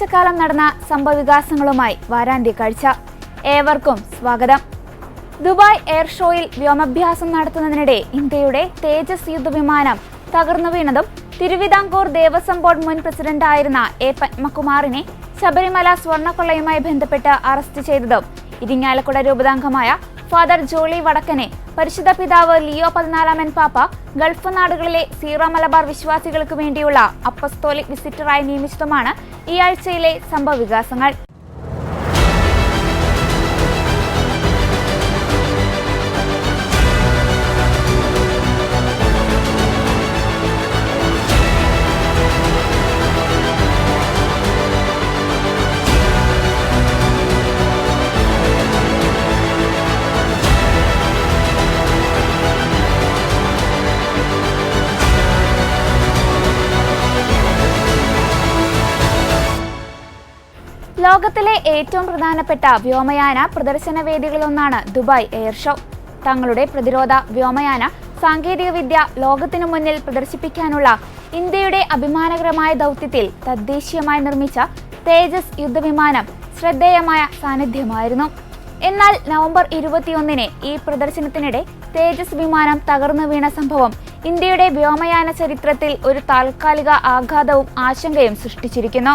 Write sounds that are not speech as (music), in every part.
ഒരാഴ്ചക്കാലം നടന്ന സംഭവവികാസങ്ങളുമായി വാരാന്ത്യ കാഴ്ച ഏവർക്കും സ്വാഗതം. ദുബായ് എയർ ഷോയിൽ വ്യോമാഭ്യാസം നടത്തുന്നതിനിടെ ഇന്ത്യയുടെ തേജസ് യുദ്ധവിമാനം തകർന്നു വീണതും തിരുവിതാംകൂർ ദേവസ്വം ബോർഡ് മുൻ പ്രസിഡന്റായിരുന്ന എ പത്മകുമാറിനെ ശബരിമല സ്വർണക്കൊള്ളയുമായി ബന്ധപ്പെട്ട് അറസ്റ്റ് ചെയ്തതും ഇരിങ്ങാലക്കുട രൂപതാംഗമായ ഫാദർ ജോളി വടക്കനെ പരിശുദ്ധ പിതാവ് ലിയോ പതിനാലാമൻ പാപ്പ ഗൾഫ് നാടുകളിലെ സീറോ മലബാർ വിശ്വാസികൾക്ക് വേണ്ടിയുള്ള അപ്പസ്തോലിക് വിസിറ്ററായി നിയമിച്ചതുമാണ് ഈ ആഴ്ചയിലെ സംഭവവികാസങ്ങൾ ലോകത്തിലെ ഏറ്റവും പ്രധാനപ്പെട്ട വ്യോമയാന പ്രദർശന വേദികളിലൊന്നാണ് ദുബായ് എയർ ഷോ. തങ്ങളുടെ പ്രതിരോധ വ്യോമയാന സാങ്കേതികവിദ്യ ലോകത്തിനു മുന്നിൽ പ്രദർശിപ്പിക്കാനുള്ള ഇന്ത്യയുടെ അഭിമാനകരമായ ദൗത്യത്തിൽ തദ്ദേശീയമായി നിർമ്മിച്ച തേജസ് യുദ്ധവിമാനം ശ്രദ്ധേയമായ സാന്നിധ്യമായിരുന്നു. എന്നാൽ നവംബർ ഇരുപത്തിയൊന്നിന് ഈ പ്രദർശനത്തിനിടെ തേജസ് വിമാനം തകർന്നു വീണ സംഭവം ഇന്ത്യയുടെ വ്യോമയാന ചരിത്രത്തിൽ ഒരു താൽക്കാലിക ആഘാതവും ആശങ്കയും സൃഷ്ടിച്ചിരിക്കുന്നു.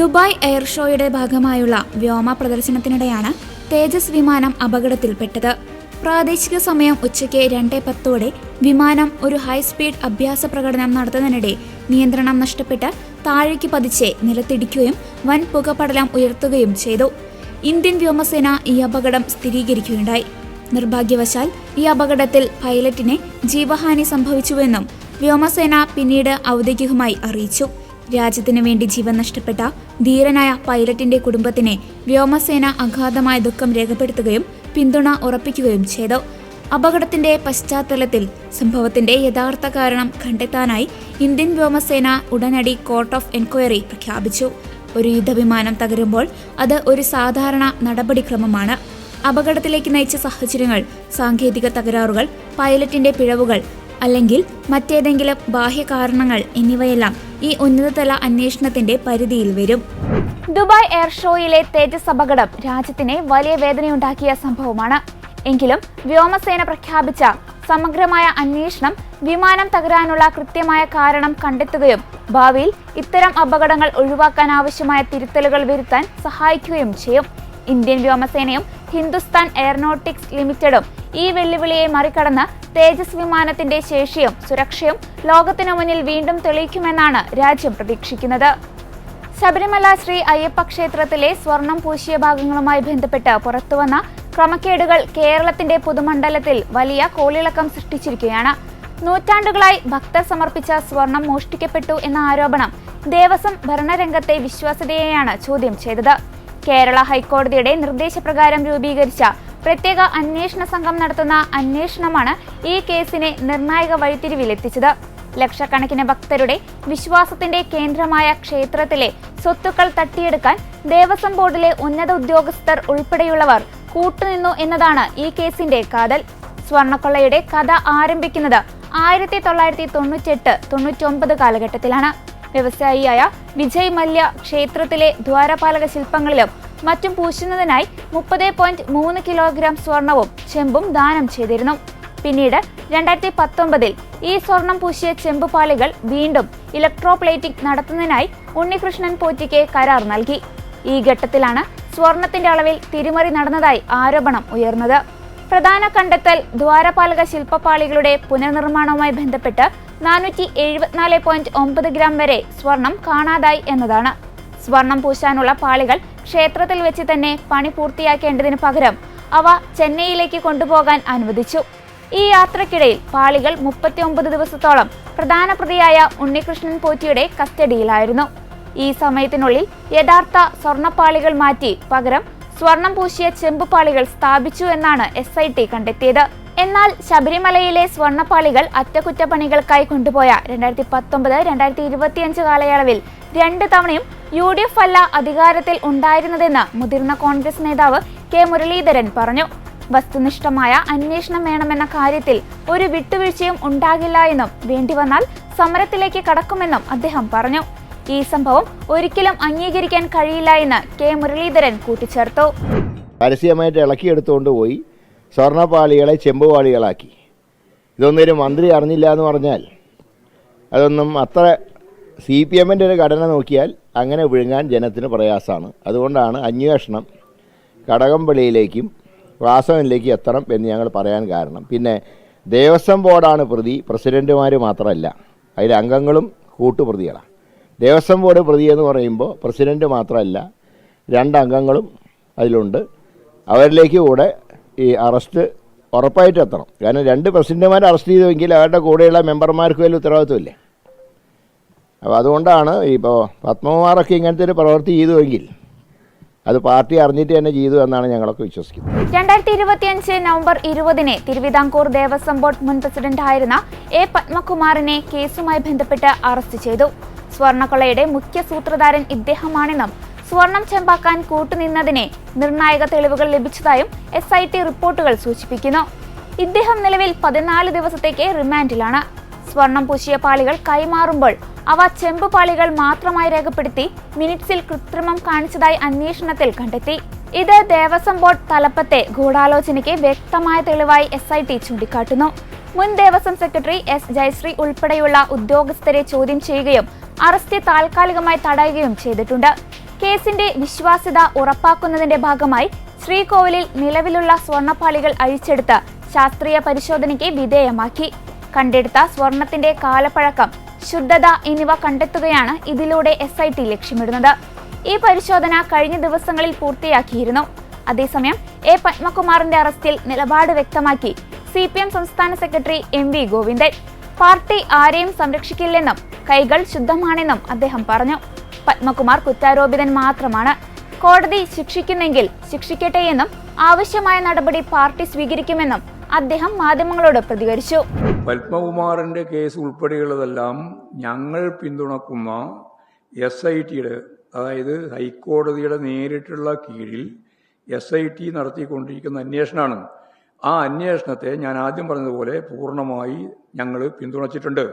ദുബായ് എയർ ഷോയുടെ ഭാഗമായുള്ള വ്യോമ പ്രദർശനത്തിനിടെയാണ് തേജസ് വിമാനം അപകടത്തിൽപ്പെട്ടത്. പ്രാദേശിക സമയം ഉച്ചയ്ക്ക് രണ്ടേ പത്തോടെ വിമാനം ഒരു ഹൈസ്പീഡ് അഭ്യാസ പ്രകടനം നടത്തുന്നതിനിടെ നിയന്ത്രണം നഷ്ടപ്പെട്ട് താഴേക്ക് പതിച്ച് നിലത്തിടിക്കുകയും വൻ പുകപടലം ഉയർത്തുകയും ചെയ്തു. ഇന്ത്യൻ വ്യോമസേന ഈ അപകടം സ്ഥിരീകരിക്കുകയുണ്ടായി. നിർഭാഗ്യവശാൽ ഈ അപകടത്തിൽ പൈലറ്റിന് ജീവഹാനി സംഭവിച്ചുവെന്നും വ്യോമസേന പിന്നീട് ഔദ്യോഗികമായി അറിയിച്ചു. രാജ്യത്തിനു വേണ്ടി ജീവൻ നഷ്ടപ്പെട്ട ധീരനായ പൈലറ്റിന്റെ കുടുംബത്തിന് വ്യോമസേന അഗാധമായ ദുഃഖം രേഖപ്പെടുത്തുകയും പിന്തുണ ഉറപ്പിക്കുകയും ചെയ്തു. അപകടത്തിന്റെ പശ്ചാത്തലത്തിൽ സംഭവത്തിന്റെ യഥാർത്ഥ കാരണം കണ്ടെത്താനായി ഇന്ത്യൻ വ്യോമസേന ഉടനടി കോർട്ട് ഓഫ് എൻക്വയറി പ്രഖ്യാപിച്ചു. ഒരു യുദ്ധവിമാനം തകരുമ്പോൾ അത് ഒരു സാധാരണ നടപടിക്രമമാണ്. അപകടത്തിലേക്ക് നയിച്ച സാഹചര്യങ്ങൾ സാങ്കേതിക തകരാറുകൾ പൈലറ്റിന്റെ പിഴവുകൾ അല്ലെങ്കിൽ മറ്റേതെങ്കിലും ബാഹ്യ കാരണങ്ങൾ എന്നിവയെല്ലാം ഈ ഉന്നതതല അന്വേഷണത്തിന്റെ പരിധിയിൽ വരും. ദുബായ് എയർ ഷോയിലെ തേജസ് അപകടം രാജ്യത്തിന് വലിയ വേദനയുണ്ടാക്കിയ സംഭവമാണ്. എങ്കിലും വ്യോമസേന പ്രഖ്യാപിച്ച സമഗ്രമായ അന്വേഷണം വിമാനം തകരാനുള്ള കൃത്യമായ കാരണം കണ്ടെത്തുകയും ഭാവിയിൽ ഇത്തരം അപകടങ്ങൾ ഒഴിവാക്കാൻ ആവശ്യമായ തിരുത്തലുകൾ വരുത്താൻ സഹായിക്കുകയും ചെയ്യും. ഇന്ത്യൻ വ്യോമസേനയും ഹിന്ദുസ്ഥാൻ എയറോനോട്ടിക്സ് ലിമിറ്റഡും ഈ വെല്ലുവിളിയെ മറികടന്ന് തേജസ് വിമാനത്തിന്റെ ശേഷിയും സുരക്ഷയും ലോകത്തിനു മുന്നിൽ വീണ്ടും തെളിയിക്കുമെന്നാണ് രാജ്യം പ്രതീക്ഷിക്കുന്നത്. ശബരിമല ശ്രീ അയ്യപ്പ ക്ഷേത്രത്തിലെ സ്വർണം പൂശിയ ഭാഗങ്ങളുമായി ബന്ധപ്പെട്ട് പുറത്തുവന്ന ക്രമക്കേടുകൾ കേരളത്തിന്റെ പുതുമണ്ഡലത്തിൽ വലിയ കോളിളക്കം സൃഷ്ടിച്ചിരിക്കുകയാണ്. നൂറ്റാണ്ടുകളായി ഭക്തർ സമർപ്പിച്ച സ്വർണം മോഷ്ടിക്കപ്പെട്ടു എന്ന ആരോപണം ദേവസ്വം ഭരണരംഗത്തെ വിശ്വാസ്യതയെയാണ് ചോദ്യം ചെയ്തത്. കേരള ഹൈക്കോടതിയുടെ നിർദ്ദേശപ്രകാരം രൂപീകരിച്ച പ്രത്യേക അന്വേഷണ സംഘം നടത്തുന്ന അന്വേഷണമാണ് ഈ കേസിനെ നിർണായക വഴിത്തിരിവിലെത്തിച്ചത്. ലക്ഷക്കണക്കിന് ഭക്തരുടെ വിശ്വാസത്തിന്റെ കേന്ദ്രമായ ക്ഷേത്രത്തിലെ സ്വത്തുക്കൾ തട്ടിയെടുക്കാൻ ദേവസ്വം ബോർഡിലെ ഉന്നത ഉദ്യോഗസ്ഥർ ഉൾപ്പെടെയുള്ളവർ കൂട്ടുനിന്നു എന്നതാണ് ഈ കേസിന്റെ കാതൽ. സ്വർണക്കൊള്ളയുടെ കഥ ആരംഭിക്കുന്നത് ആയിരത്തി തൊള്ളായിരത്തി തൊണ്ണൂറ്റെട്ട് തൊണ്ണൂറ്റൊമ്പത് കാലഘട്ടത്തിലാണ്. വ്യവസായിയായ വിജയ് മല്യ ക്ഷേത്രത്തിലെ ദ്വാരപാലക ശില്പങ്ങളിലും മറ്റും പൂശുന്നതിനായി മുപ്പത് പോയിന്റ് മൂന്ന് കിലോഗ്രാം സ്വർണവും ചെമ്പും ദാനം ചെയ്തിരുന്നു. പിന്നീട് രണ്ടായിരത്തി പത്തൊമ്പതിൽ ഈ സ്വർണം പൂശിയ ചെമ്പുപാളികൾ വീണ്ടും ഇലക്ട്രോപ്ലേറ്റിംഗ് നടത്തുന്നതിനായി ഉണ്ണികൃഷ്ണൻ പോറ്റിക്ക് കരാർ നൽകി. ഈ ഘട്ടത്തിലാണ് സ്വർണത്തിന്റെ അളവിൽ തിരിമറി നടന്നതായി ആരോപണം ഉയർന്നത്. പ്രധാന കണ്ടെത്തൽ ദ്വാരപാലക ശില്പപാളികളുടെ പുനർനിർമ്മാണവുമായി ബന്ധപ്പെട്ട് നാനൂറ്റി എഴുപത്തിനാല് പോയിന്റ് ഒമ്പത് ഗ്രാം വരെ സ്വർണം കാണാതായി എന്നതാണ്. സ്വർണം പൂശാനുള്ള പാളികൾ ക്ഷേത്രത്തിൽ വെച്ച് തന്നെ പണി പൂർത്തിയാക്കേണ്ടതിന് പകരം അവ ചെന്നൈയിലേക്ക് കൊണ്ടുപോകാൻ അനുവദിച്ചു. ഈ യാത്രക്കിടയിൽ പാളികൾ മുപ്പത്തിയൊമ്പത് ദിവസത്തോളം പ്രധാന പ്രതിയായ ഉണ്ണികൃഷ്ണൻ പോറ്റിയുടെ കസ്റ്റഡിയിലായിരുന്നു. ഈ സമയത്തിനുള്ളിൽ യഥാർത്ഥ സ്വർണപ്പാളികൾ മാറ്റി പകരം സ്വർണം പൂശിയ ചെമ്പുപാളികൾ സ്ഥാപിച്ചു എന്നാണ് എസ് ഐ ടി കണ്ടെത്തിയത്. എന്നാൽ ശബരിമലയിലെ സ്വർണപ്പാളികൾ അറ്റകുറ്റപ്പണികൾക്കായി കൊണ്ടുപോയ രണ്ടായിരത്തി പത്തൊമ്പത് രണ്ടായിരത്തി ഇരുപത്തിയഞ്ച് കാലയളവിൽ രണ്ട് തവണയും യു ഡി എഫ് അല്ല അധികാരത്തിൽ ഉണ്ടായിരുന്നതെന്ന് മുതിർന്ന കോൺഗ്രസ് നേതാവ് കെ മുരളീധരൻ പറഞ്ഞു. വസ്തുനിഷ്ഠമായ അന്വേഷണം വേണമെന്ന കാര്യത്തിൽ ഒരു വിട്ടുവീഴ്ചയും ഉണ്ടാകില്ല എന്നും വേണ്ടിവന്നാൽ സമരത്തിലേക്ക് കടക്കുമെന്നും അദ്ദേഹം പറഞ്ഞു. ഈ സംഭവം ഒരിക്കലും അംഗീകരിക്കാൻ കഴിയില്ല എന്ന് കെ മുരളീധരൻ കൂട്ടിച്ചേർത്തു. പരസ്യമായിട്ട് ഇളക്കിയെടുത്തുകൊണ്ട് പോയി. സ്വർണപ്പാളികളെ ചെമ്പുപാളികളാക്കി. ഇതൊന്നും ഒരു മന്ത്രി അറിഞ്ഞില്ല എന്ന് പറഞ്ഞാൽ അതൊന്നും അത്ര സി പി എമ്മിന്റെ ഒരു ഘടന നോക്കിയാൽ അങ്ങനെ വിഴുങ്ങാൻ ജനത്തിന് പ്രയാസമാണ്. അതുകൊണ്ടാണ് അന്വേഷണം കടകംപള്ളിയിലേക്കും വാസവനിലേക്കും എത്തണം എന്ന് ഞങ്ങൾ പറയാൻ കാരണം. പിന്നെ ദേവസ്വം ബോർഡാണ് പ്രതി പ്രസിഡന്റുമാർ മാത്രമല്ല. അതിലെ അംഗങ്ങളും കൂട്ടുപ്രതികളാണ്. ദേവസ്വം ബോർഡ് പ്രതിയെന്ന് പറയുമ്പോൾ പ്രസിഡന്റ് മാത്രമല്ല രണ്ട് അംഗങ്ങളും അതിലുണ്ട്. അവരിലേക്ക് കൂടെ ഈ അറസ്റ്റ് ഉറപ്പായിട്ട് എത്തണം. കാരണം രണ്ട് പ്രസിഡന്റുമാർ അറസ്റ്റ് ചെയ്തുവെങ്കിൽ അവരുടെ കൂടെയുള്ള മെമ്പർമാർക്ക് വലിയ ഉത്തരവാദിത്വമില്ലേ? അപ്പോൾ അതുകൊണ്ടാണ് ഇപ്പോൾ പത്മകുമാറൊക്കെ ഇങ്ങനത്തെ ഒരു പ്രവൃത്തി ചെയ്തുവെങ്കിൽ അത് പാർട്ടി അറിഞ്ഞിട്ട് തന്നെ ചെയ്തു എന്നാണ് ഞങ്ങളൊക്കെ വിശ്വസിക്കുന്നത്. രണ്ടായിരത്തി ഇരുപത്തിയഞ്ച് നവംബർ ഇരുപതിന് തിരുവിതാംകൂർ ദേവസ്വം ബോർഡ് മുൻ പ്രസിഡന്റ് ആയിരുന്ന എ പത്മകുമാറിനെ കേസുമായി ബന്ധപ്പെട്ട് അറസ്റ്റ് ചെയ്തു. സ്വർണക്കൊള്ളയുടെ മുഖ്യ സൂത്രധാരൻ ഇദ്ദേഹമാണെന്നും സ്വർണം ചെമ്പാക്കാൻ കൂട്ടുനിന്നതിനെ നിർണായക തെളിവുകൾ ലഭിച്ചതായും എസ് ഐ ടി റിപ്പോർട്ടുകൾ സൂചിപ്പിക്കുന്നു. ഇദ്ദേഹം നിലവിൽ പതിനാല് ദിവസത്തേക്ക് റിമാൻഡിലാണ്. സ്വർണം പൂശിയ പാളികൾ കൈമാറുമ്പോൾ അവ ചെമ്പ് പാളികൾ മാത്രമായി രേഖപ്പെടുത്തി മിനിറ്റ്സിൽ കൃത്രിമം കാണിച്ചതായി അന്വേഷണത്തിൽ കണ്ടെത്തി. ഇത് ദേവസ്വം ബോർഡ് തലപ്പത്തെ ഗൂഢാലോചനയ്ക്ക് വ്യക്തമായ തെളിവായി എസ് ഐ ടി ചൂണ്ടിക്കാട്ടുന്നു. മുൻ ദേവസ്വം സെക്രട്ടറി എസ് ജയശ്രീ ഉൾപ്പെടെയുള്ള ഉദ്യോഗസ്ഥരെ ചോദ്യം ചെയ്യുകയും അറസ്റ്റ് താൽക്കാലികമായി തടയുകയും ചെയ്തിട്ടുണ്ട്. കേസിന്റെ വിശ്വാസ്യത ഉറപ്പാക്കുന്നതിന്റെ ഭാഗമായി ശ്രീകോവിലിൽ നിലവിലുള്ള സ്വർണപ്പാളികൾ അഴിച്ചെടുത്ത് ശാസ്ത്രീയ പരിശോധനയ്ക്ക് വിധേയമാക്കി. കണ്ടെടുത്ത സ്വർണത്തിന്റെ കാലപ്പഴക്കം ശുദ്ധത എന്നിവ കണ്ടെത്തുകയാണ് ഇതിലൂടെ എസ് ഐ ടി ലക്ഷ്യമിടുന്നത്. ഈ പരിശോധന കഴിഞ്ഞ ദിവസങ്ങളിൽ പൂർത്തിയാക്കിയിരുന്നു. അതേസമയം എ പത്മകുമാറിന്റെ അറസ്റ്റിൽ നിലപാട് വ്യക്തമാക്കി സി സംസ്ഥാന secretary M V Govindan. Party ആരെയും സംരക്ഷിക്കില്ലെന്നും കൈകൾ ശുദ്ധമാണെന്നും അദ്ദേഹം പറഞ്ഞു. പത്മകുമാർ കുറ്റാരോപിതൻ മാത്രമാണ്. കോടതി ശിക്ഷിക്കുന്നെങ്കിൽ ശിക്ഷിക്കട്ടെ എന്നും ആവശ്യമായ നടപടി പാർട്ടി സ്വീകരിക്കുമെന്നും അദ്ദേഹം മാധ്യമങ്ങളോട് പ്രതികരിച്ചു. പത്മകുമാറിന്റെ കേസ് ഉൾപ്പെടെയുള്ളതെല്ലാം ഞങ്ങൾ പിന്തുണക്കുന്ന എസ് ഐ ടിയുടെ അതായത് ഹൈക്കോടതിയുടെ നേരിട്ടുള്ള കീഴിൽ എസ് ഐ ടി നടത്തിക്കൊണ്ടിരിക്കുന്ന അന്വേഷണമാണ് ആ അന്വേഷണത്തെ ഞാൻ ആദ്യം പറഞ്ഞതുപോലെ പൂർണമായി ഞങ്ങൾ പിന്തുണച്ചിട്ടുണ്ട്.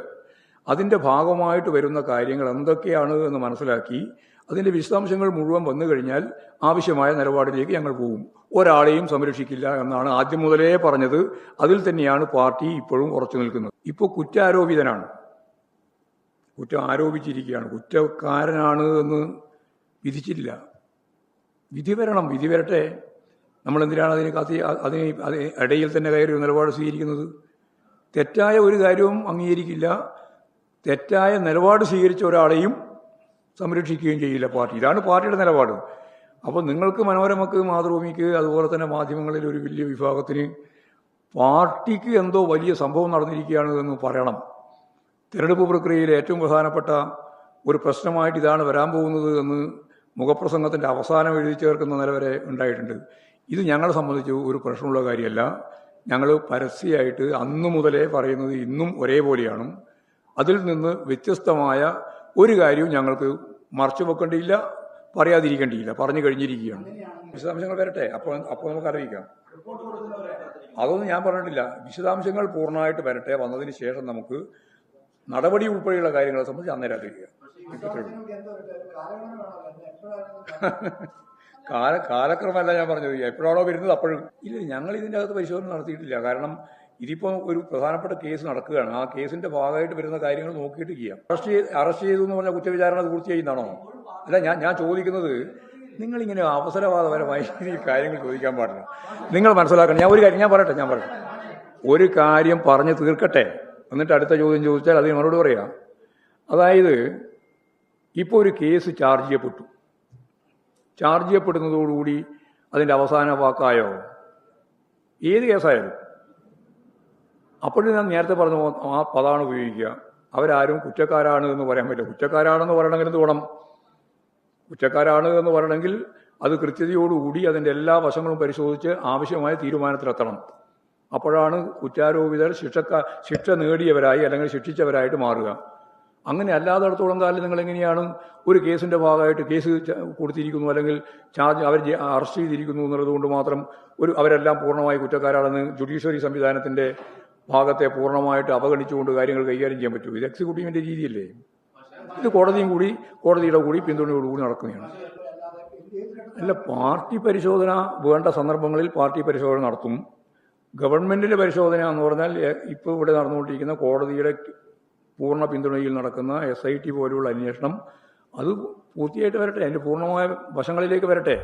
അതിന്റെ ഭാഗമായിട്ട് വരുന്ന കാര്യങ്ങൾ എന്തൊക്കെയാണ് എന്ന് മനസ്സിലാക്കി അതിന്റെ വിശദാംശങ്ങൾ മുഴുവൻ വന്നു കഴിഞ്ഞാൽ ആവശ്യമായ നിലപാടിലേക്ക് ഞങ്ങൾ പോകും. ഒരാളെയും സംരക്ഷിക്കില്ല എന്നാണ് ആദ്യം മുതലേ പറഞ്ഞത്. അതിൽ തന്നെയാണ് പാർട്ടി ഇപ്പോഴും ഉറച്ചു നിൽക്കുന്നത്. ഇപ്പോൾ കുറ്റാരോപിതനാണ്. കുറ്റം ആരോപിച്ചിരിക്കുകയാണ്. കുറ്റക്കാരനാണ് എന്ന് വിധിച്ചില്ല വിധി വരണം വിധി വരട്ടെ. നമ്മൾ എന്തിനാണ് അതിന് കത്തി അതിന് ഇടയിൽ തന്നെ കയറി നിലപാട് സ്വീകരിക്കുന്നത്? തെറ്റായ ഒരു കാര്യവും അംഗീകരിക്കില്ല. തെറ്റായ നിലപാട് സ്വീകരിച്ച ഒരാളെയും സംരക്ഷിക്കുകയും ചെയ്യില്ല പാർട്ടി. ഇതാണ് പാർട്ടിയുടെ നിലപാട്. അപ്പോൾ നിങ്ങൾക്ക് മനോരമക്ക് മാതൃഭൂമിക്ക് അതുപോലെ തന്നെ മാധ്യമങ്ങളിൽ ഒരു വലിയ വിഭാഗത്തിന് പാർട്ടിക്ക് എന്തോ വലിയ സംഭവം നടന്നിരിക്കുകയാണ് എന്ന് പറയണം. തിരഞ്ഞെടുപ്പ് പ്രക്രിയയിലെ ഏറ്റവും പ്രധാനപ്പെട്ട ഒരു പ്രശ്നമായിട്ട് ഇതാണ് വരാൻ പോകുന്നത് എന്ന് മുഖപ്രസംഗത്തിന്റെ അവസാനം എഴുതി ചേർക്കുന്ന നില വരെ ഉണ്ടായിട്ടുണ്ട്. ഇത് ഞങ്ങളെ സംബന്ധിച്ച് ഒരു പ്രശ്നമുള്ള കാര്യമല്ല. ഞങ്ങൾ പരസ്യമായിട്ട് അന്നു മുതലേ പറയുന്നത് ഇന്നും ഒരേപോലെയാണ്. അതിൽ നിന്ന് വ്യത്യസ്തമായ ഒരു കാര്യവും ഞങ്ങൾക്ക് മറച്ചു വെക്കേണ്ടിയില്ല പറയാതിരിക്കേണ്ടിയില്ല. പറഞ്ഞു കഴിഞ്ഞിരിക്കുകയാണ്. വിശദാംശങ്ങൾ വരട്ടെ. അപ്പോൾ അപ്പോൾ നമുക്ക് അറിയിക്കാം. അതൊന്നും ഞാൻ പറഞ്ഞിട്ടില്ല. വിശദാംശങ്ങൾ പൂർണമായിട്ട് വരട്ടെ. വന്നതിന് ശേഷം നമുക്ക് നടപടി ഉൾപ്പെടെയുള്ള കാര്യങ്ങളെ സംബന്ധിച്ച് അന്നേരം അറിയിക്കുക. കാല കാലക്രമമല്ല ഞാൻ പറഞ്ഞത്. എപ്പോഴാണോ വരുന്നത് അപ്പോഴും. ഇല്ല ഞങ്ങൾ ഇതിന്റെ അകത്ത് പരിശോധന നടത്തിയിട്ടില്ല. കാരണം ഇതിപ്പോൾ ഒരു പ്രധാനപ്പെട്ട കേസ് നടക്കുകയാണ്. ആ കേസിന്റെ ഭാഗമായിട്ട് വരുന്ന കാര്യങ്ങൾ നോക്കിയിട്ട് ചെയ്യാം. അറസ്റ്റ് ചെയ്ത് അറസ്റ്റ് ചെയ്തു എന്ന് പറഞ്ഞ കുറ്റവിചാരണ പൂർത്തിയായിന്നാണോ അല്ല ഞാൻ ഞാൻ ചോദിക്കുന്നത് നിങ്ങളിങ്ങനെ അവസരവാദപരമായി (laughs) ഈ കാര്യങ്ങൾ ചോദിക്കാൻ പാടില്ല. നിങ്ങൾ മനസ്സിലാക്കണം. ഞാൻ ഒരു കാര്യം ഞാൻ പറയട്ടെ ഞാൻ പറയട്ടെ. ഒരു കാര്യം പറഞ്ഞ് തീർക്കട്ടെ. എന്നിട്ട് അടുത്ത ചോദ്യം ചോദിച്ചാൽ അത് മറുപടി പറയാം. അതായത് ഇപ്പോൾ ഒരു കേസ് ചാർജ് ചെയ്യപ്പെട്ടു. ചാർജ് ചെയ്യപ്പെടുന്നതോടുകൂടി അതിന്റെ അവസാന വാക്കായോ? ഏത് കേസായാലും. അപ്പോഴും ഞാൻ നേരത്തെ പറഞ്ഞ ആ പദമാണ് ഉപയോഗിക്കുക. അവരാരും കുറ്റക്കാരാണ് എന്ന് പറയാൻ പറ്റില്ല. കുറ്റക്കാരാണെന്ന് പറയണമെങ്കിൽ എന്ത് വേണം? കുറ്റക്കാരാണ് എന്ന് പറയണമെങ്കിൽ അത് കൃത്യതയോടുകൂടി അതിന്റെ എല്ലാ വശങ്ങളും പരിശോധിച്ച് ആവശ്യമായ തീരുമാനത്തിലെത്തണം അപ്പോഴാണ് കുറ്റാരോപിതർ ശിക്ഷക്ക ശിക്ഷ നേടിയവരായി അല്ലെങ്കിൽ ശിക്ഷിച്ചവരായിട്ട് മാറുക. അങ്ങനെ അല്ലാത്തടത്തോളം കാലം നിങ്ങൾ എങ്ങനെയാണ് ഒരു കേസിന്റെ ഭാഗമായിട്ട് കേസ് കൊടുത്തിരിക്കുന്നു അല്ലെങ്കിൽ ചാർജ് അവർ അറസ്റ്റ് ചെയ്തിരിക്കുന്നു എന്നുള്ളത് കൊണ്ട് മാത്രം ഒരു അവരെല്ലാം പൂർണമായി കുറ്റക്കാരാണെന്ന് ജുഡീഷ്യറി സംവിധാനത്തിന്റെ ഭാഗത്തെ പൂർണമായിട്ട് അവഗണിച്ചുകൊണ്ട് കാര്യങ്ങൾ കൈകാര്യം ചെയ്യാൻ പറ്റൂ. ഇത് എക്സിക്യൂട്ടീവിന്റെ രീതിയല്ലേ? ഇത് കോടതിയും കൂടി കോടതിയുടെ കൂടി പിന്തുണയോടുകൂടി നടക്കുകയാണ്. അല്ല പാർട്ടി പരിശോധന വേണ്ട സന്ദർഭങ്ങളിൽ പാർട്ടി പരിശോധന നടത്തും. ഗവൺമെന്റിന്റെ പരിശോധന എന്ന് പറഞ്ഞാൽ ഇപ്പോൾ ഇവിടെ നടന്നുകൊണ്ടിരിക്കുന്ന കോടതിയുടെ പൂർണ പിന്തുണയിൽ നടക്കുന്ന എസ് ഐ ടി പോലെയുള്ള അന്വേഷണം അത് പൂർത്തിയായിട്ട് വരട്ടെ. അതിന്റെ പൂർണമായ വശങ്ങളിലേക്ക് വരട്ടെ.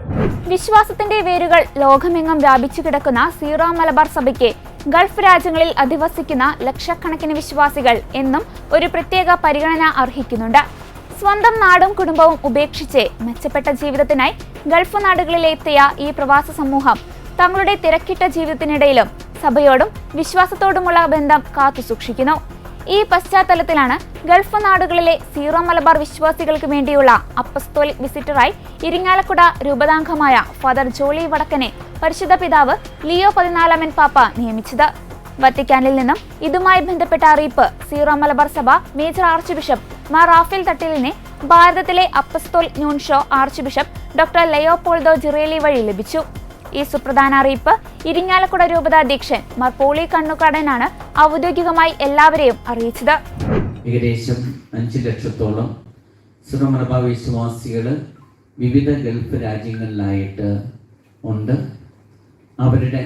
വിശ്വാസത്തിന്റെ വേരുകൾ ലോകമെങ്ങും വ്യാപിച്ചു കിടക്കുന്ന സീറോ മലബാർ സഭയ്ക്ക് ഗൾഫ് രാജ്യങ്ങളിൽ അധിവസിക്കുന്ന ലക്ഷക്കണക്കിന് വിശ്വാസികൾ എന്നും ഒരു പ്രത്യേക പരിഗണന അർഹിക്കുന്നുണ്ട്. സ്വന്തം നാടും കുടുംബവും ഉപേക്ഷിച്ച് മെച്ചപ്പെട്ട ജീവിതത്തിനായി ഗൾഫ് നാടുകളിലെത്തിയ ഈ പ്രവാസ സമൂഹം തങ്ങളുടെ തിരക്കിട്ട ജീവിതത്തിനിടയിലും സഭയോടും വിശ്വാസത്തോടുമുള്ള ബന്ധം കാത്തുസൂക്ഷിക്കുന്നു. ഈ പശ്ചാത്തലത്തിലാണ് ഗൾഫ് നാടുകളിലെ സീറോ മലബാർ വിശ്വാസികൾക്ക് വേണ്ടിയുള്ള അപ്പസ്തോലിക് വിസിറ്ററായി ഇരിങ്ങാലക്കുട രൂപതാംഗമായ ഫാദർ ജോളി വടക്കനെ പരിശുദ്ധ പിതാവ് ലിയോ പതിനാലാമൻ പാപ്പ നിയമിച്ചത്. വത്തിക്കാനിൽ നിന്നും ഇതുമായി ബന്ധപ്പെട്ട അറിയിപ്പ് സീറോ മലബാർ സഭ major archbishop Mar Rafale തട്ടിലിനെ ഭാരതത്തിലെ apostolic nuncio archbishop doctor Leopoldo Girelli വഴി ലഭിച്ചു. ഈ സുപ്രധാന അറിയിപ്പ് ഇരിങ്ങാലക്കുട രൂപതാധ്യക്ഷൻ മാർ പോളി കണ്ണുകടനാണ് ഔദ്യോഗികമായി എല്ലാവരെയും അറിയിച്ചത്. ഏകദേശം അഞ്ച് ലക്ഷത്തോളം സുറമലബാർ വിശ്വാസികൾ വിവിധ ഗൾഫ് രാജ്യങ്ങളിലായിട്ട് ഉണ്ട്. അവരുടെ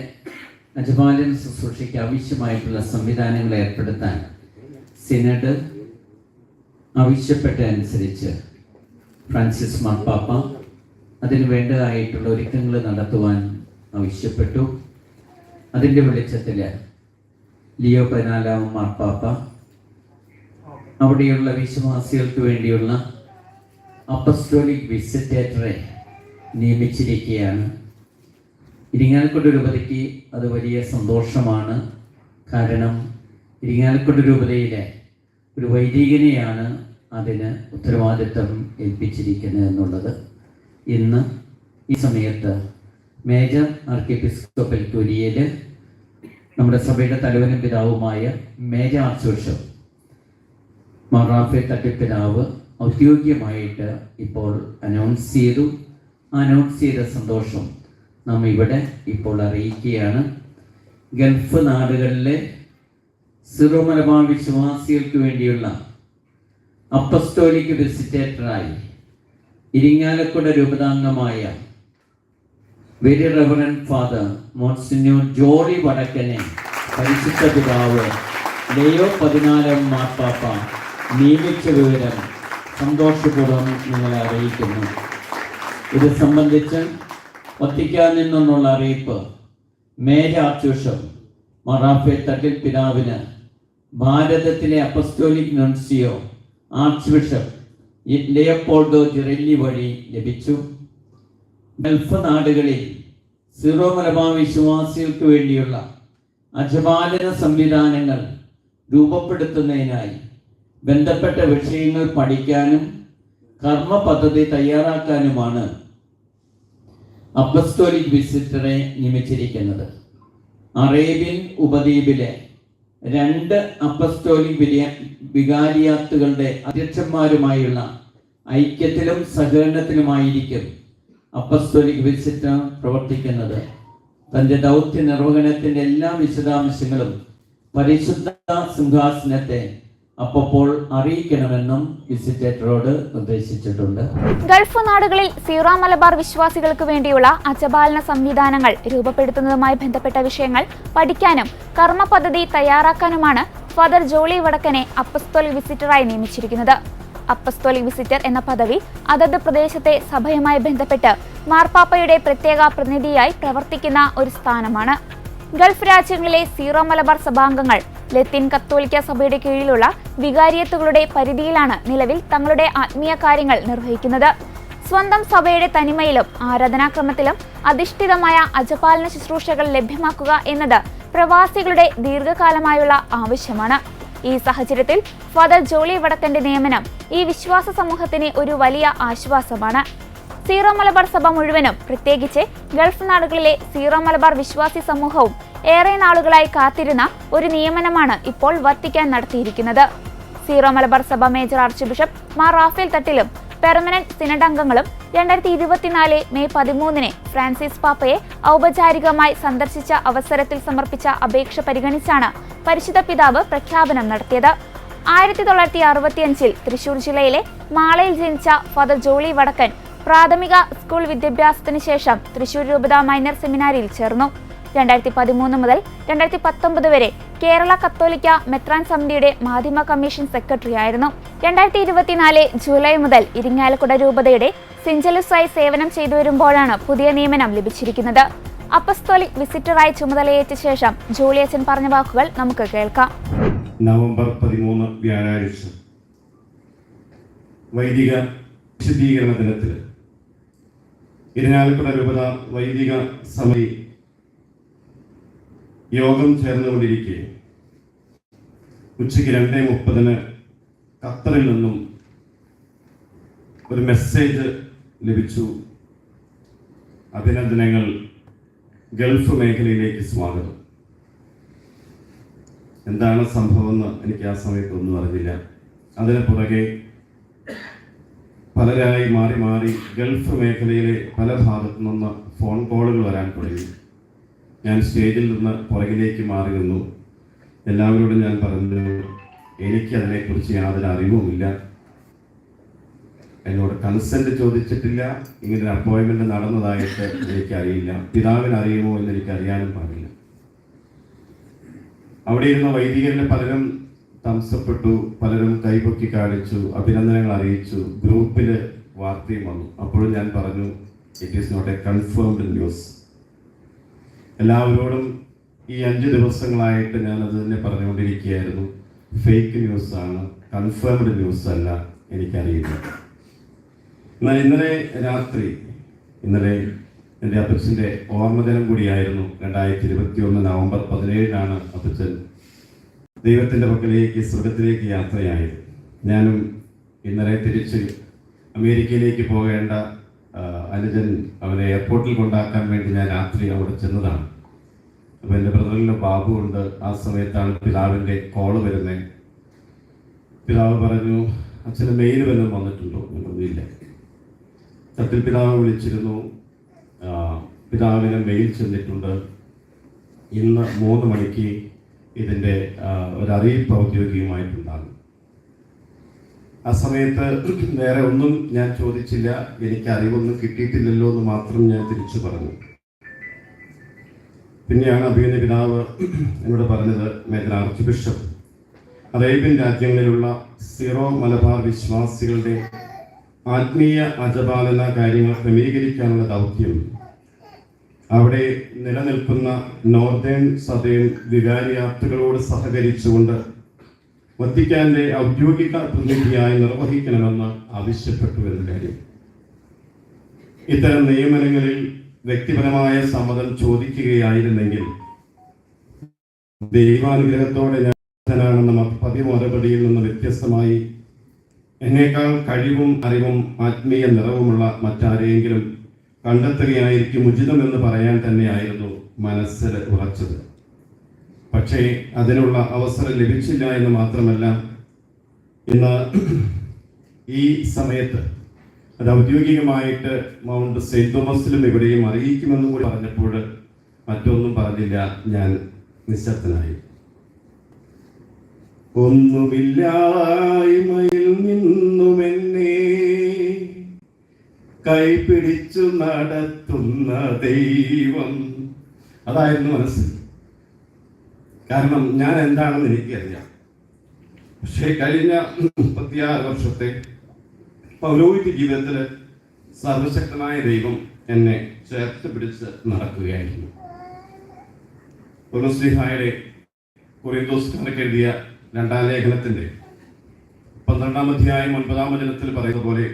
അജപാലൻ ശുശ്രൂഷയ്ക്ക് ആവശ്യമായിട്ടുള്ള സംവിധാനങ്ങൾ ഏർപ്പെടുത്താൻ സിനഡ് ആവശ്യപ്പെട്ട അനുസരിച്ച് ഫ്രാൻസിസ് മാർപ്പാപ്പ അതിന് വേണ്ടതായിട്ടുള്ള ഒരുക്കങ്ങൾ നടത്തുവാൻ ആവശ്യപ്പെട്ടു. അതിന്റെ വെളിച്ചത്തിൽ ലിയോ പതിനാലാം മാർപ്പാപ്പ അവിടെയുള്ള വിശ്വാസികൾക്ക് വേണ്ടിയുള്ള അപ്പസ്റ്റോലിക് വിസിറ്റേറ്ററെ നിയമിച്ചിരിക്കുകയാണ്. ഇരിങ്ങാലക്കുട രൂപതയ്ക്ക് അത് വലിയ സന്തോഷമാണ്. കാരണം ഇരിങ്ങാലക്കുട രൂപതയിലെ ഒരു വൈദികനെയാണ് അതിന് ഉത്തരവാദിത്വം ഏൽപ്പിച്ചിരിക്കുന്നത് എന്നുള്ളത്. ഇന്ന് ഈ സമയത്ത് മേജർ ആർക്കിയെപ്പിസ്കോപ്പൽ കുരിയയിൽ നമ്മുടെ സഭയുടെ തലവനും പിതാവുമായ മേജർ ആർച്ച് ബിഷപ്പ് മറാഫെ തട്ടിപ്പിതാവ് ഔദ്യോഗികമായിട്ട് ഇപ്പോൾ അനൗൺസ് ചെയ്തു. അനൗൺസ് ചെയ്ത സന്തോഷം നാം ഇവിടെ ഇപ്പോൾ അറിയിക്കുകയാണ്. ഗൾഫ് നാടുകളിലെ സിറോ മലബാർ വിശ്വാസികൾക്ക് വേണ്ടിയുള്ള അപ്പസ്റ്റോലിക് വിസിറ്റേറ്ററായി Irinjalakuda രൂപതാംഗമായ Very Reverend Father Monsignor Jolly വടക്കനെ പരിശുദ്ധ പിതാവ് ലയോ പതിനാലാം മാർപ്പാപ്പ നിയമിച്ച വിവരം സന്തോഷപൂർവം നിങ്ങളെ അറിയിക്കുന്നു. ഇത് സംബന്ധിച്ച് വത്തിക്കാനിൽ നിന്നുള്ള അറിയിപ്പ്. മേര ആർച്ച് ബിഷപ്പ് മറാഫെ തട്ടിൽ പിതാവിന് ഭാരതത്തിലെ apostolic nuncio archbishop Leopoldo Girelli വഴി ലഭിച്ചു. ഗൾഫ് നാടുകളിൽ സീറോ മലബാർ വിശ്വാസികൾക്ക് വേണ്ടിയുള്ള അജപാലന സംവിധാനങ്ങൾ രൂപപ്പെടുത്തുന്നതിനായി ബന്ധപ്പെട്ട വിഷയങ്ങൾ പഠിക്കാനും കർമ്മ പദ്ധതി തയ്യാറാക്കാനുമാണ് അപ്പസ്റ്റോലിക് വിസിറ്ററെ നിയമിച്ചിരിക്കുന്നത്. അറേബ്യൻ ഉപദ്വീപിലെ രണ്ട് അപ്പസ്റ്റോലിക് വിരിയ- വികാരിയാത്തുകളുടെ അധ്യക്ഷന്മാരുമായുള്ള ഐക്യത്തിലും സഹകരണത്തിലുമായിരിക്കും അപ്പസ്തോലിക് വിസിറ്റർ പ്രവർത്തിക്കുന്നത്. തന്റെ ദൗത്യ നിർവഹണത്തിന്റെ എല്ലാ വിശദാംശങ്ങളും പരിശുദ്ധ സിംഹാസനത്തെ അപ്പോൾ അറിയിക്കണമെന്നും വിസിറ്റേറ്ററോട് നിർദ്ദേശിച്ചിട്ടുണ്ട്. ഗൾഫ് നാടുകളിൽ സീറോ മലബാർ വിശ്വാസികൾക്ക് വേണ്ടിയുള്ള അജപാലന സംവിധാനങ്ങൾ രൂപപ്പെടുത്തുന്നതുമായി ബന്ധപ്പെട്ട വിഷയങ്ങൾ പഠിക്കാനും കർമ്മ പദ്ധതി തയ്യാറാക്കാനുമാണ് ഫാദർ ജോളി വടക്കനെ അപ്പസ്തോൽ വിസിറ്ററായി നിയമിച്ചിരിക്കുന്നത്. അപ്പസ്തോലിക് വിസിറ്റർ എന്ന പദവി അതത് പ്രദേശത്തെ സഭയുമായി ബന്ധപ്പെട്ട് മാർപ്പാപ്പയുടെ പ്രത്യേക പ്രതിനിധിയായി പ്രവർത്തിക്കുന്ന ഒരു സ്ഥാനമാണ്. ഗൾഫ് രാജ്യങ്ങളിലെ സീറോ മലബാർ സഭാംഗങ്ങൾ ലത്തീൻ കത്തോലിക്ക സഭയുടെ കീഴിലുള്ള വികാരിയത്തുകളുടെ പരിധിയിലാണ് നിലവിൽ തങ്ങളുടെ ആത്മീയ കാര്യങ്ങൾ നിർവഹിക്കുന്നത്. സ്വന്തം സഭയുടെ തനിമയിലും ആരാധനാക്രമത്തിലും അധിഷ്ഠിതമായ അജപാലന ശുശ്രൂഷകൾ ലഭ്യമാക്കുക എന്നത് പ്രവാസികളുടെ ദീർഘകാലമായുള്ള ആവശ്യമാണ്. ഈ സാഹചര്യത്തിൽ ഫാദർ ജോളി വടക്കന്റെ നിയമനം ഈ വിശ്വാസ സമൂഹത്തിന് ഒരു വലിയ ആശ്വാസമാണ്. സീറോ മലബാർ സഭ മുഴുവനും പ്രത്യേകിച്ച് ഗൾഫ് നാടുകളിലെ സീറോ മലബാർ വിശ്വാസി സമൂഹവും ഏറെ നാളുകളായി കാത്തിരുന്ന ഒരു നിയമനമാണ് ഇപ്പോൾ വത്തിക്കാൻ നടത്തിയിരിക്കുന്നത്. സീറോ മലബാർ സഭ major archbishop Mar Raphael തട്ടിലും പെർമനന്റ് സിനഡ് അംഗങ്ങളും രണ്ടായിരത്തി ഇരുപത്തിനാല് മെയ് പതിമൂന്നിന് ഫ്രാൻസിസ് പാപ്പയെ ഔപചാരികമായി സന്ദർശിച്ച അവസരത്തിൽ സമർപ്പിച്ച അപേക്ഷ പരിഗണിച്ചാണ് പരിശുദ്ധ പിതാവ് പ്രഖ്യാപനം നടത്തിയത്. ആയിരത്തി തൊള്ളായിരത്തി അറുപത്തിയഞ്ചിൽ തൃശൂർ ജില്ലയിലെ മാളയിൽ ജനിച്ച ഫാദർ ജോളി വടക്കൻ പ്രാഥമിക സ്കൂൾ വിദ്യാഭ്യാസത്തിന് ശേഷം തൃശൂർ രൂപത മൈനർ സെമിനാരിയിൽ ചേർന്നു. രണ്ടായിരത്തി പതിമൂന്ന് മുതൽ രണ്ടായിരത്തി പത്തൊമ്പത് വരെ കേരള കത്തോലിക്ക മെത്രാൻ സമിതിയുടെ മാധ്യമ കമ്മീഷൻ സെക്രട്ടറി ആയിരുന്നു. രണ്ടായിരത്തി ഇരുപത്തിനാല് ജൂലൈ മുതൽ ഇരിങ്ങാലക്കുട രൂപതയുടെ സിഞ്ചലുസായി സേവനം ചെയ്തു വരുമ്പോഴാണ് പുതിയ നിയമനം ലഭിച്ചിരിക്കുന്നത്. അപ്പസ്തോലിക് വിസിറ്ററായി ചുമതലയേറ്റ ശേഷം ജൂലിയച്ചൻ പറഞ്ഞ വാക്കുകൾ നമുക്ക് കേൾക്കാം. നവംബർ പതിമൂന്ന് വ്യാഴാഴ്ച. വൈദിക വിശദീകരണ ദിനത്തിൽ ഇരിങ്ങാലക്കുട രൂപത വൈദിക സമിതി യോഗം ചേർന്നുകൊണ്ടിരിക്കെ. ഉച്ചയ്ക്ക് രണ്ടേ മുപ്പതിന് ഖത്തറിൽ നിന്നും ഒരു മെസ്സേജ് ലഭിച്ചു. അഭിനന്ദനങ്ങൾ. ഗൾഫ് മേഖലയിലേക്ക് സ്വാഗതം. എന്താണ് സംഭവമെന്ന് എനിക്ക് ആ സമയത്ത് ഒന്നും അറിഞ്ഞില്ല. അതിന് പുറകെ പലരായി മാറി മാറി ഗൾഫ് മേഖലയിലെ പല ഭാഗത്തു നിന്ന് ഫോൺ കോളുകൾ വരാൻ തുടങ്ങി. ഞാൻ സ്റ്റേജിൽ നിന്ന് പുറകിലേക്ക് മാറി നിന്നു എല്ലാവരോടും ഞാൻ പറഞ്ഞു എനിക്ക് അതിനെക്കുറിച്ച് യാതൊരു അറിവുമില്ല. എന്നോട് കൺസെന്റ് ചോദിച്ചിട്ടില്ല. ഇങ്ങനെ ഒരു അപ്പോയിൻമെന്റ് നടന്നതായിട്ട് എനിക്കറിയില്ല. പിതാവിന് അറിയുമോ എന്ന് എനിക്ക് അറിയാനും പാടില്ല. അവിടെ ഇരുന്ന വൈദികരിൽ പലരും തംസപ്പെട്ടു പലരും കൈപൊക്കി കാണിച്ചു അഭിനന്ദനങ്ങൾ അറിയിച്ചു. ഗ്രൂപ്പിൽ വാർത്തയും വന്നു. അപ്പോഴും ഞാൻ പറഞ്ഞു it is not a confirmed news എല്ലാവരോടും ഈ അഞ്ച് ദിവസങ്ങളായിട്ട് ഞാൻ അത് തന്നെ പറഞ്ഞുകൊണ്ടിരിക്കുകയായിരുന്നു. ഫേക്ക് ന്യൂസ് ആണ്. കൺഫേംഡ് ന്യൂസ് അല്ല എനിക്കറിയില്ല. എന്നാൽ ഇന്നലെ രാത്രി ഇന്നലെ എന്റെ അപ്പച്ചന്റെ ഓർമ്മദിനം കൂടിയായിരുന്നു. രണ്ടായിരത്തി ഇരുപത്തി ഒന്ന് നവംബർ പതിനേഴിനാണ് അപ്പച്ചൻ ദൈവത്തിന്റെ പക്കലേക്ക് സ്വർഗത്തിലേക്ക് യാത്രയായത്. ഞാനും ഇന്നലെ തിരിച്ച് അമേരിക്കയിലേക്ക് പോകേണ്ട അനുജൻ അവനെ എയർപോർട്ടിൽ കൊണ്ടാക്കാൻ വേണ്ടി ഞാൻ രാത്രി അവിടെ ചെന്നതാണ്. അപ്പോൾ എന്റെ ബ്രദറിന് ബാബു ഉണ്ട്. ആ സമയത്താണ് പിതാവിന്റെ കോൾ വരുന്നത് പിതാവ് പറഞ്ഞു അച്ഛന് മെയിൽ വല്ലതും വന്നിട്ടുണ്ടോ? എന്നൊന്നുമില്ല തട്ടിൽ പിതാവ് വിളിച്ചിരുന്നു. പിതാവിന് മെയിൽ ചെന്നിട്ടുണ്ട്. ഇന്ന് മൂന്ന് മണിക്ക് ഇതിന്റെ ഒരു അറിയിപ്പ് ഔദ്യോഗികമായിട്ടുണ്ടാകും. ആ സമയത്ത് വേറെ ഒന്നും ഞാൻ ചോദിച്ചില്ല. എനിക്ക് അറിവൊന്നും കിട്ടിയിട്ടില്ലല്ലോ എന്ന് മാത്രം ഞാൻ തിരിച്ചു പറഞ്ഞു. പിന്നെയാണ് അഭിനന്ദ പിതാവ് എന്നോട് പറഞ്ഞത് മേജർ ആർച്ച് ബിഷപ്പ്. അറേബ്യൻ രാജ്യങ്ങളിലുള്ള സിറോ മലബാർ വിശ്വാസികളുടെ ആത്മീയ അജപാലന കാര്യങ്ങൾ ക്രമീകരിക്കാനുള്ള ദൗത്യം. അവിടെ നിലനിൽക്കുന്ന നോർത്തേൺ സദേൺ വികാരിയാത്തുകളോട് സഹകരിച്ചുകൊണ്ട് വത്തിക്കാന്റെ ഔദ്യോഗിക പ്രതിനിധിയായി നിർവഹിക്കണമെന്ന് ആവശ്യപ്പെട്ടു എന്ന കാര്യം. ഇത്തരം നിയമനങ്ങളിൽ വ്യക്തിപരമായ സമ്മതം ചോദിക്കുകയായിരുന്നെങ്കിൽ ദൈവാനുഗ്രഹത്തോടെ ഞാനാണെന്ന പതിവ് മറുപടിയിൽ നിന്ന് വ്യത്യസ്തമായി എന്നേക്കാൾ കഴിവും അറിവും ആത്മീയ നിറവുമുള്ള മറ്റാരെയെങ്കിലും കണ്ടെത്തുകയായിരിക്കും ഉചിതമെന്ന് പറയാൻ തന്നെയായിരുന്നു മനസ്സിൽ ഉറച്ചത്. പക്ഷേ അതിനുള്ള അവസരം ലഭിച്ചില്ല എന്ന് മാത്രമല്ല ഇന്ന് ഈ സമയത്ത് അത് ഔദ്യോഗികമായിട്ട് മൗണ്ട് സെയിന്റ് തോമസിലും ഇവിടെയും അറിയിക്കുമെന്നും കൂടി പറഞ്ഞപ്പോൾ മറ്റൊന്നും പറഞ്ഞില്ല. ഞാൻ നിശബ്ദനായി. ഒന്നുമില്ലായ്മയിൽ നിന്നുമെന്നെ കൈപിടിച്ചു നടത്തുന്ന ദൈവം. അതായിരുന്നു മനസ്സിൽ. കാരണം ഞാൻ എന്താണെന്ന് എനിക്കറിയാം. പക്ഷേ കഴിഞ്ഞ മുപ്പത്തിയാറ് വർഷത്തെ പൗരോഹിത്യ ജീവിതത്തിൽ സർവശക്തനായ ദൈവം എന്നെ ചേർത്ത് പിടിച്ച് നടക്കുകയായിരുന്നു. പൗരസ്ലിഹായുടെ കൊറിന്തോസ്കാർക്ക് എഴുതിയ രണ്ടാം ലേഖനത്തിന്റെ പന്ത്രണ്ടാം അധ്യായം ഒൻപതാം വചനത്തിൽ പറയുന്ന പോലെ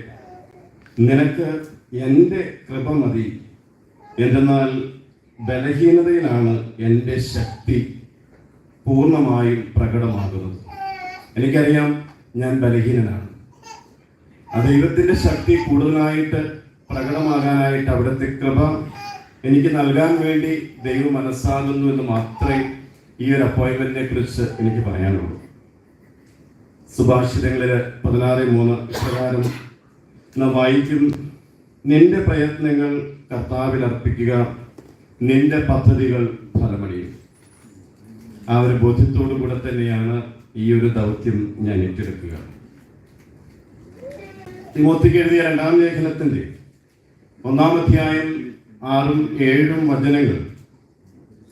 നിനക്ക് എന്റെ കൃപ മതി. എന്തെന്നാൽ ബലഹീനതയിലാണ് എന്റെ ശക്തി. പൂർണമായും പ്രകടമാകുന്നത്. എനിക്കറിയാം ഞാൻ ബലഹീനനാണ്. ആ ദൈവത്തിന്റെ ശക്തി കൂടുതലായിട്ട് പ്രകടമാകാനായിട്ട് അവിടുത്തെ കൃപ എനിക്ക് നൽകാൻ വേണ്ടി ദൈവം മനസ്സാകുന്നു എന്ന് മാത്രമേ ഈ ഒരു അപ്പോയിന്റ്മെന്റിനെ കുറിച്ച് എനിക്ക് പറയാനുള്ളൂ. സുഭാഷിതങ്ങളിൽ പതിനാറ് മൂന്ന് പ്രകാരം നാം വായിക്കും നിന്റെ പ്രയത്നങ്ങൾ കർത്താവിൽ അർപ്പിക്കുക നിന്റെ പദ്ധതികൾ ഫലമണിയും. ആ ഒരു ബോധ്യത്തോടു കൂടെ തന്നെയാണ് ഈ ഒരു ദൗത്യം ഞാൻ ഏറ്റെടുക്കുക. തിമോത്തിക്ക് എഴുതിയ രണ്ടാം ലേഖനത്തിന്റെ ഒന്നാം അധ്യായം ആറും ഏഴും വചനങ്ങൾ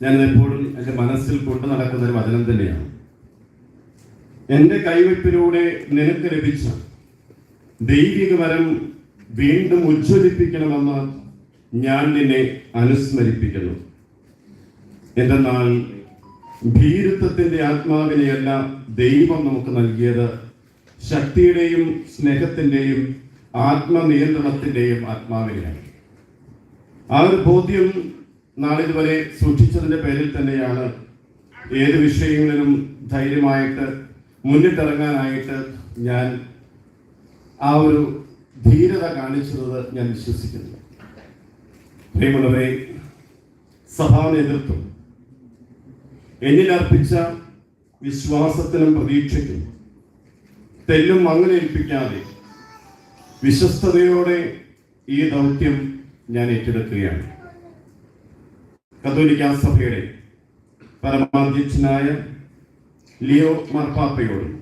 ഞാൻ എപ്പോഴും എന്റെ മനസ്സിൽ കൊണ്ടു നടക്കുന്ന ഒരു വചനം തന്നെയാണ്. എന്റെ കൈവയ്പിലൂടെ നിനക്ക് ലഭിച്ച ദൈവിക വരം വീണ്ടും ഉജ്ജ്വലിപ്പിക്കണമെന്ന് ഞാൻ നിന്നെ അനുസ്മരിപ്പിക്കുന്നു. എന്തെന്നാൽ ഭീരുത്വത്തിന്റെ ആത്മാവിനെയല്ല ദൈവം നമുക്ക് നൽകിയത്. ശക്തിയുടെയും സ്നേഹത്തിന്റെയും ആത്മനിയന്ത്രണത്തിന്റെയും ആത്മാവിനെയാണ്. ആ ഒരു ബോധ്യം നാളിതുവരെ സൂക്ഷിച്ചതിന്റെ പേരിൽ തന്നെയാണ് ഏത് വിഷയങ്ങളിലും ധൈര്യമായിട്ട് മുന്നിട്ടിറങ്ങാനായിട്ട് ഞാൻ ആ ഒരു ധീരത കാണിച്ചത് ഞാൻ വിശ്വസിക്കുന്നു. പ്രിയമുള്ളവരെ സഭാ നേതൃത്വം എന്നിൽ അർപ്പിച്ച വിശ്വാസത്തിനും പ്രതീക്ഷയ്ക്കും തെല്ലും മങ്ങലേൽപ്പിക്കാതെ വിശ്വസ്തയോടെ ഈ ദൗത്യം ഞാൻ ഏറ്റെടുക്കുകയാണ്. കത്തോലിക്ക സഭയുടെ പരമാധ്യക്ഷനായ ലിയോ മാർപ്പാപ്പയോടും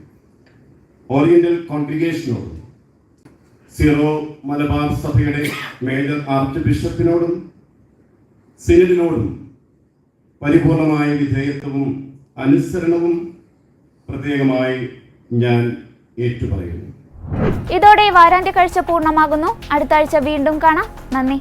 ഓറിയന്റൽ കോൺഗ്രിഗേഷനോടും സിറോ മലബാർ സഭയുടെ മേജർ ആർച്ച് ബിഷപ്പിനോടും സിനഡിനോടും പരിപൂർണമായ വിധേയത്വവും അനുസരണവും പ്രത്യേകമായി ഞാൻ ഏറ്റുപറയുന്നു. ഇതോടെ വാരാന്ത്യ കാഴ്ച പൂർണമാകുന്നു. അടുത്ത ആഴ്ച വീണ്ടും കാണാം. നന്ദി.